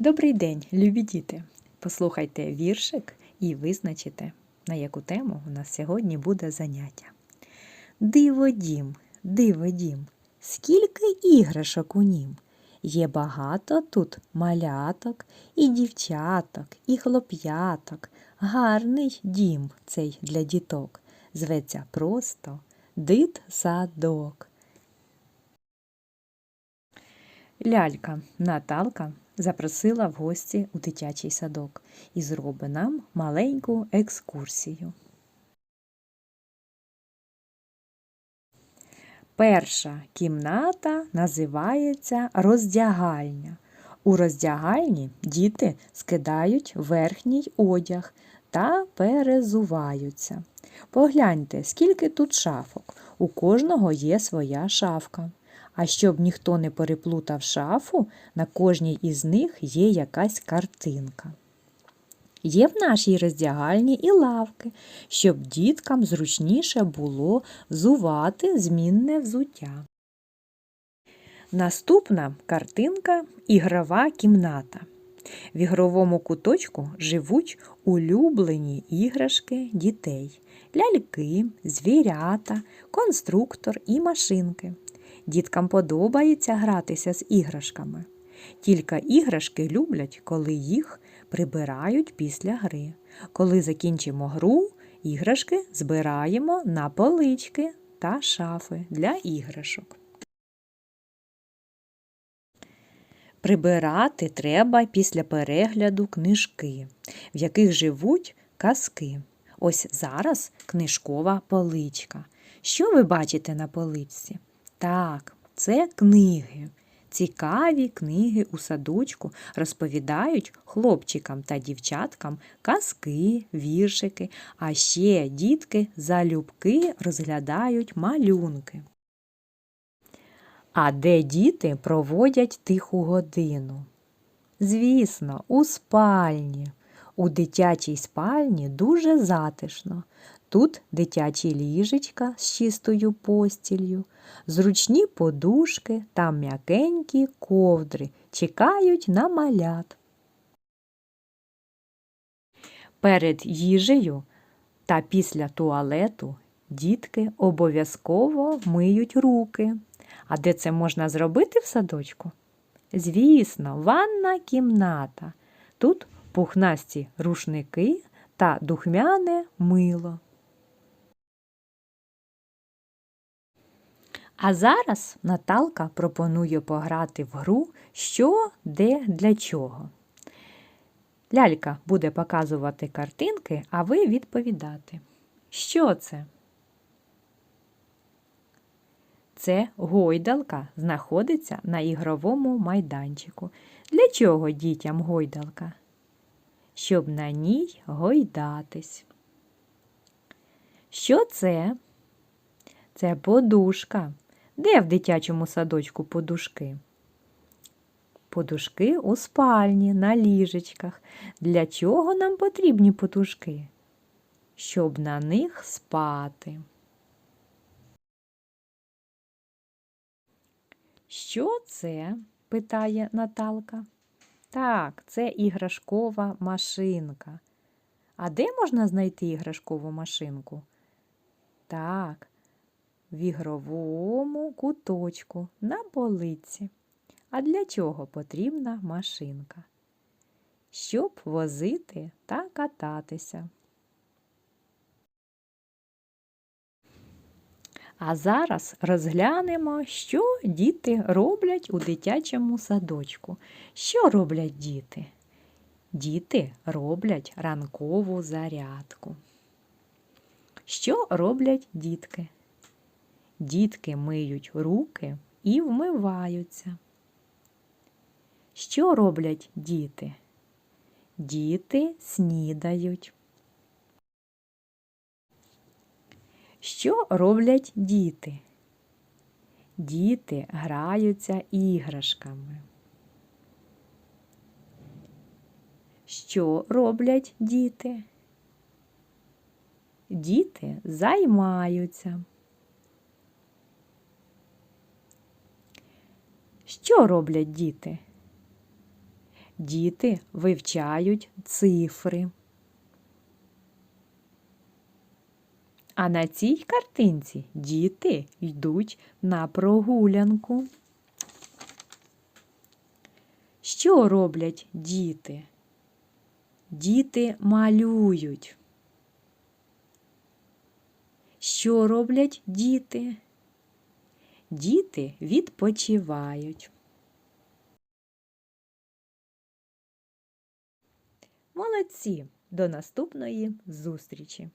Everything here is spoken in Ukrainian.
Добрий день, любі діти! Послухайте віршик і визначите, на яку тему у нас сьогодні буде заняття. Диво дім, диво дім, скільки іграшок у нім. Є багато тут маляток, і дівчаток, і хлоп'яток. Гарний дім цей для діток. Зветься просто дит-садок. Лялька Наталка запросила в гості у дитячий садок і зробить нам маленьку екскурсію. Перша кімната називається роздягальня. У роздягальні діти скидають верхній одяг та перезуваються. Погляньте, скільки тут шафок. У кожного є своя шафка. А щоб ніхто не переплутав шафу, на кожній із них є якась картинка. Є в нашій роздягальні і лавки, щоб діткам зручніше було взувати змінне взуття. Наступна картинка ігрова кімната. В ігровому куточку живуть улюблені іграшки дітей, ляльки, звірята, конструктор і машинки. Діткам подобається гратися з іграшками. Тільки іграшки люблять, коли їх прибирають після гри. Коли закінчимо гру, іграшки збираємо на полички та шафи для іграшок. Прибирати треба після перегляду книжки, в яких живуть казки. Ось зараз книжкова поличка. Що ви бачите на поличці? Так, це книги. Цікаві книги у садочку розповідають хлопчикам та дівчаткам казки, віршики, а ще дітки залюбки розглядають малюнки. А де діти проводять тиху годину? Звісно, у спальні. У дитячій спальні дуже затишно. Тут дитячі ліжечка з чистою постілью, зручні подушки та м'якенькі ковдри чекають на малят. Перед їжею та після туалету дітки обов'язково миють руки. А де це можна зробити в садочку? Звісно, ванна кімната. Тут пухнасті рушники та духмяне мило. А зараз Наталка пропонує пограти в гру що, де, для чого. Лялька буде показувати картинки, а ви відповідати. Що це? Це гойдалка знаходиться на ігровому майданчику. Для чого дітям гойдалка? Щоб на ній гойдатись. Що це? Це подушка. Де в дитячому садочку подушки? Подушки у спальні, на ліжечках. Для чого нам потрібні подушки? Щоб на них спати. Що це? питає Наталка. Так, це іграшкова машинка. А де можна знайти іграшкову машинку? Так, в ігровому куточку на полиці. А для чого потрібна машинка? Щоб возити та кататися. А зараз розглянемо, що діти роблять у дитячому садочку. Що роблять діти? Діти роблять ранкову зарядку. Що роблять дітки? Дітки миють руки і вмиваються. Що роблять діти? Діти снідають. Що роблять діти? Діти граються іграшками. Що роблять діти? Діти займаються. Що роблять діти? діти вивчають цифри. А на цій картинці діти йдуть на прогулянку. Що роблять діти? Діти малюють. Що роблять діти? Діти відпочивають. Молодці! До наступної зустрічі!